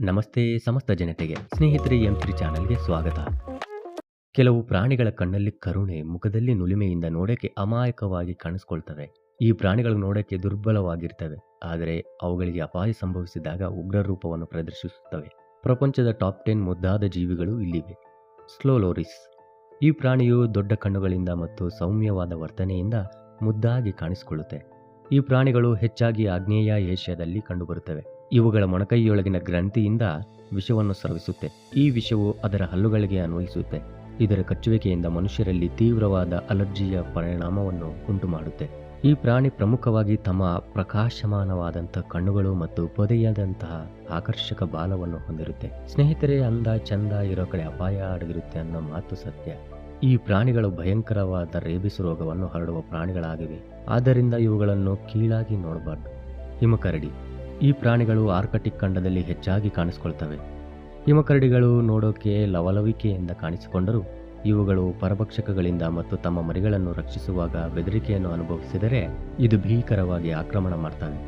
ನಮಸ್ತೆ ಸಮಸ್ತ ಜನತೆಗೆ, ಸ್ನೇಹಿತರೆ ಎಂ ತ್ರಿ ಚಾನಲ್ಗೆ ಸ್ವಾಗತ. ಕೆಲವು ಪ್ರಾಣಿಗಳ ಕಣ್ಣಲ್ಲಿ ಕರುಣೆ ಮುಖದಲ್ಲಿ ನುಲಿಮೆಯಿಂದ ನೋಡೋಕ್ಕೆ ಅಮಾಯಕವಾಗಿ ಕಾಣಿಸ್ಕೊಳ್ತವೆ. ಈ ಪ್ರಾಣಿಗಳು ನೋಡೋಕ್ಕೆ ದುರ್ಬಲವಾಗಿರ್ತವೆ, ಆದರೆ ಅವುಗಳಿಗೆ ಅಪಾಯ ಸಂಭವಿಸಿದಾಗ ಉಗ್ರ ರೂಪವನ್ನು ಪ್ರದರ್ಶಿಸುತ್ತವೆ. ಪ್ರಪಂಚದ ಟಾಪ್ ಟೆನ್ ಮುದ್ದಾದ ಜೀವಿಗಳು ಇಲ್ಲಿವೆ. ಸ್ಲೋಲೋರಿಸ್. ಈ ಪ್ರಾಣಿಯು ದೊಡ್ಡ ಕಣ್ಣುಗಳಿಂದ ಮತ್ತು ಸೌಮ್ಯವಾದ ವರ್ತನೆಯಿಂದ ಮುದ್ದಾಗಿ ಕಾಣಿಸಿಕೊಳ್ಳುತ್ತೆ. ಈ ಪ್ರಾಣಿಗಳು ಹೆಚ್ಚಾಗಿ ಆಗ್ನೇಯ ಏಷ್ಯಾದಲ್ಲಿ ಕಂಡುಬರುತ್ತವೆ. ಇವುಗಳ ಮೊಣಕೈಯೊಳಗಿನ ಗ್ರಂಥಿಯಿಂದ ವಿಷವನ್ನು ಸ್ರವಿಸುತ್ತೆ. ಈ ವಿಷವು ಅದರ ಹಲ್ಲುಗಳಿಗೆ ಅನ್ವಯಿಸುತ್ತೆ. ಇದರ ಕಚ್ಚುವಿಕೆಯಿಂದ ಮನುಷ್ಯರಲ್ಲಿ ತೀವ್ರವಾದ ಅಲರ್ಜಿಯ ಪರಿಣಾಮವನ್ನು ಉಂಟುಮಾಡುತ್ತೆ. ಈ ಪ್ರಾಣಿ ಪ್ರಮುಖವಾಗಿ ತಮ್ಮ ಪ್ರಕಾಶಮಾನವಾದಂತಹ ಕಣ್ಣುಗಳು ಮತ್ತು ಪೊದೆಯಾದಂತಹ ಆಕರ್ಷಕ ಬಾಲವನ್ನು ಹೊಂದಿರುತ್ತೆ. ಸ್ನೇಹಿತರೆ ಅಂದ ಚಂದ, ಇರೋ ಕಡೆ ಅಪಾಯ ಅಡಗಿರುತ್ತೆ ಅನ್ನೋ ಮಾತು ಸತ್ಯ. ಈ ಪ್ರಾಣಿಗಳು ಭಯಂಕರವಾದ ರೇಬಿಸ್ ರೋಗವನ್ನು ಹರಡುವ ಪ್ರಾಣಿಗಳಾಗಿವೆ. ಆದ್ದರಿಂದ ಇವುಗಳನ್ನು ಕೀಳಾಗಿ ನೋಡಬಾರ್ದು. ಹಿಮಕರಡಿ. ಈ ಪ್ರಾಣಿಗಳು ಆರ್ಕಟಿಕ್ ಖಂಡದಲ್ಲಿ ಹೆಚ್ಚಾಗಿ ಕಾಣಿಸಿಕೊಳ್ತವೆ. ಹಿಮಕರಡಿಗಳು ನೋಡೋಕೆ ಲವಲವಿಕೆಯಿಂದ ಕಾಣಿಸಿಕೊಂಡರೂ ಇವುಗಳು ಪರಭಕ್ಷಕಗಳಿಂದ ಮತ್ತು ತಮ್ಮ ಮರಿಗಳನ್ನು ರಕ್ಷಿಸುವಾಗ ಬೆದರಿಕೆಯನ್ನು ಅನುಭವಿಸಿದರೆ ಇದು ಭೀಕರವಾಗಿ ಆಕ್ರಮಣ ಮಾಡ್ತವೆ.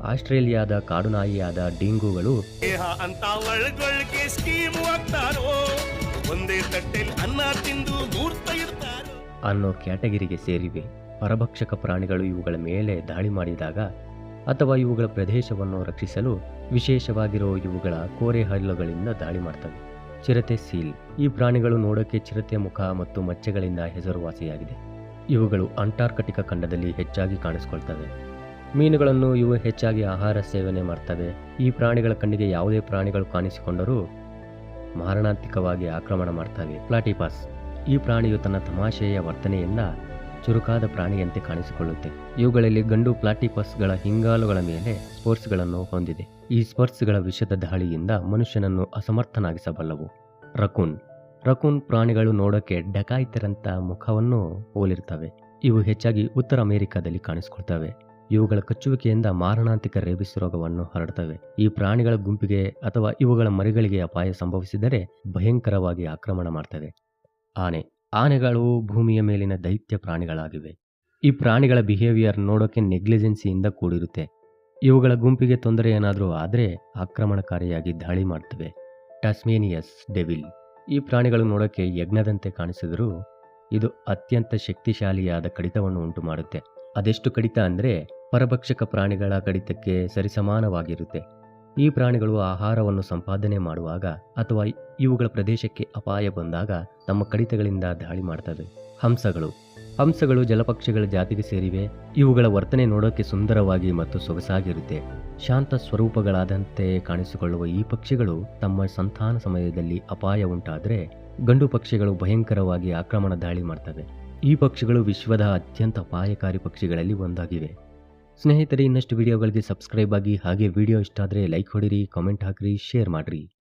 ಆಸ್ಟ್ರೇಲಿಯಾದ ಕಾಡುನಾಯಿಯಾದ ಡಿಂಗುಗಳು ಅನ್ನೋ ಕ್ಯಾಟಗಿರಿಗೆ ಸೇರಿವೆ. ಪರಭಕ್ಷಕ ಪ್ರಾಣಿಗಳು ಇವುಗಳ ಮೇಲೆ ದಾಳಿ ಮಾಡಿದಾಗ ಅಥವಾ ಇವುಗಳ ಪ್ರದೇಶವನ್ನು ರಕ್ಷಿಸಲು ವಿಶೇಷವಾಗಿರೋ ಇವುಗಳ ಕೋರೆ ಹಲ್ಲುಗಳಿಂದ ದಾಳಿ ಮಾಡ್ತವೆ. ಚಿರತೆ ಸೀಲ್. ಈ ಪ್ರಾಣಿಗಳು ನೋಡೋಕೆ ಚಿರತೆ ಮುಖ ಮತ್ತು ಮಚ್ಚೆಗಳಿಂದ ಹೆಸರುವಾಸಿಯಾಗಿದೆ. ಇವುಗಳು ಅಂಟಾರ್ಕಟಿಕ ಖಂಡದಲ್ಲಿ ಹೆಚ್ಚಾಗಿ ಕಾಣಿಸಿಕೊಳ್ತವೆ. ಮೀನುಗಳನ್ನು ಇವು ಹೆಚ್ಚಾಗಿ ಆಹಾರ ಸೇವನೆ ಮಾಡ್ತವೆ. ಈ ಪ್ರಾಣಿಗಳ ಕಣ್ಣಿಗೆ ಯಾವುದೇ ಪ್ರಾಣಿಗಳು ಕಾಣಿಸಿಕೊಂಡರೂ ಮಾರಣಾಂತಿಕವಾಗಿ ಆಕ್ರಮಣ ಮಾಡ್ತವೆ. ಪ್ಲಾಟಿಪಾಸ್. ಈ ಪ್ರಾಣಿಯು ತನ್ನ ತಮಾಷೆಯ ವರ್ತನೆಯಿಂದ ಚುರುಕಾದ ಪ್ರಾಣಿಯಂತೆ ಕಾಣಿಸಿಕೊಳ್ಳುತ್ತೆ. ಇವುಗಳಲ್ಲಿ ಗಂಡು ಪ್ಲಾಟಿಪಸ್ಗಳ ಹಿಂಗಾಲುಗಳ ಮೇಲೆ ಸ್ಪೋರ್ಟ್ಸ್ಗಳನ್ನು ಹೊಂದಿದೆ. ಈ ಸ್ಪರ್ಸ್ಗಳ ವಿಷದ ದಾಳಿಯಿಂದ ಮನುಷ್ಯನನ್ನು ಅಸಮರ್ಥನಾಗಿಸಬಲ್ಲವು. ರಕೂನ್. ರಕೂನ್ ಪ್ರಾಣಿಗಳು ನೋಡೋಕೆ ಡಕಾಯಿತರಂತ ಮುಖವನ್ನು ಹೋಲಿರ್ತವೆ. ಇವು ಹೆಚ್ಚಾಗಿ ಉತ್ತರ ಅಮೆರಿಕಾದಲ್ಲಿ ಕಾಣಿಸಿಕೊಳ್ತವೆ. ಇವುಗಳ ಕಚ್ಚುವಿಕೆಯಿಂದ ಮಾರಣಾಂತಿಕ ರೇಬಿಸ್ ರೋಗವನ್ನು ಹರಡ್ತವೆ. ಈ ಪ್ರಾಣಿಗಳ ಗುಂಪಿಗೆ ಅಥವಾ ಇವುಗಳ ಮರಿಗಳಿಗೆ ಅಪಾಯ ಸಂಭವಿಸಿದರೆ ಭಯಂಕರವಾಗಿ ಆಕ್ರಮಣ ಮಾಡ್ತವೆ. ಆನೆ. ಆನೆಗಳು ಭೂಮಿಯ ಮೇಲಿನ ದೈತ್ಯ ಪ್ರಾಣಿಗಳಾಗಿವೆ. ಈ ಪ್ರಾಣಿಗಳ ಬಿಹೇವಿಯರ್ ನೋಡೋಕೆ ನೆಗ್ಲಿಜೆನ್ಸಿಯಿಂದ ಕೂಡಿರುತ್ತೆ. ಇವುಗಳ ಗುಂಪಿಗೆ ತೊಂದರೆ ಏನಾದರೂ ಆದರೆ ಆಕ್ರಮಣಕಾರಿಯಾಗಿ ದಾಳಿ ಮಾಡ್ತವೆ. ಟಾಸ್ಮೇನಿಯಸ್ ಡೆವಿಲ್ ಈ ಪ್ರಾಣಿಗಳು ನೋಡೋಕೆ ಯಜ್ಞದಂತೆ ಕಾಣಿಸಿದರೂ ಇದು ಅತ್ಯಂತ ಶಕ್ತಿಶಾಲಿಯಾದ ಕಡಿತವನ್ನು ಉಂಟು ಮಾಡುತ್ತೆ ಅದೆಷ್ಟು ಕಡಿತ ಅಂದರೆ ಪರಭಕ್ಷಕ ಪ್ರಾಣಿಗಳ ಕಡಿತಕ್ಕೆ ಸರಿಸಮಾನವಾಗಿರುತ್ತೆ. ಈ ಪ್ರಾಣಿಗಳು ಆಹಾರವನ್ನು ಸಂಪಾದನೆ ಮಾಡುವಾಗ ಅಥವಾ ಇವುಗಳ ಪ್ರದೇಶಕ್ಕೆ ಅಪಾಯ ಬಂದಾಗ ತಮ್ಮ ಕಡಿತಗಳಿಂದ ದಾಳಿ ಮಾಡ್ತವೆ. ಹಂಸಗಳು. ಹಂಸಗಳು ಜಲಪಕ್ಷಿಗಳ ಜಾತಿಗೆ ಸೇರಿವೆ. ಇವುಗಳ ವರ್ತನೆ ನೋಡೋಕೆ ಸುಂದರವಾಗಿ ಮತ್ತು ಸೊಗಸಾಗಿರುತ್ತೆ. ಶಾಂತ ಸ್ವರೂಪಗಳಾದಂತೆ ಕಾಣಿಸಿಕೊಳ್ಳುವ ಈ ಪಕ್ಷಿಗಳು ತಮ್ಮ ಸಂತಾನ ಸಮಯದಲ್ಲಿ ಅಪಾಯ ಉಂಟಾದರೆ ಗಂಡು ಪಕ್ಷಿಗಳು ಭಯಂಕರವಾಗಿ ಆಕ್ರಮಣ ದಾಳಿ ಮಾಡ್ತವೆ. ಈ ಪಕ್ಷಿಗಳು ವಿಶ್ವದ ಅತ್ಯಂತ ಅಪಾಯಕಾರಿ ಪಕ್ಷಿಗಳಲ್ಲಿ ಒಂದಾಗಿವೆ. ಸ್ನೇಹಿತರೆ, ಇನ್ನಷ್ಟು ವಿಡಿಯೋಗಳಿಗೆ ಸಬ್ಸ್ಕ್ರೈಬ್ ಆಗಿ ಹಾಗೆ ವಿಡಿಯೋ ಇಷ್ಟ ಆದರೆ ಲೈಕ್ ಹೊಡಿರಿ ಕಾಮೆಂಟ್ ಹಾಕಿರಿ, ಶೇರ್ ಮಾಡಿರಿ.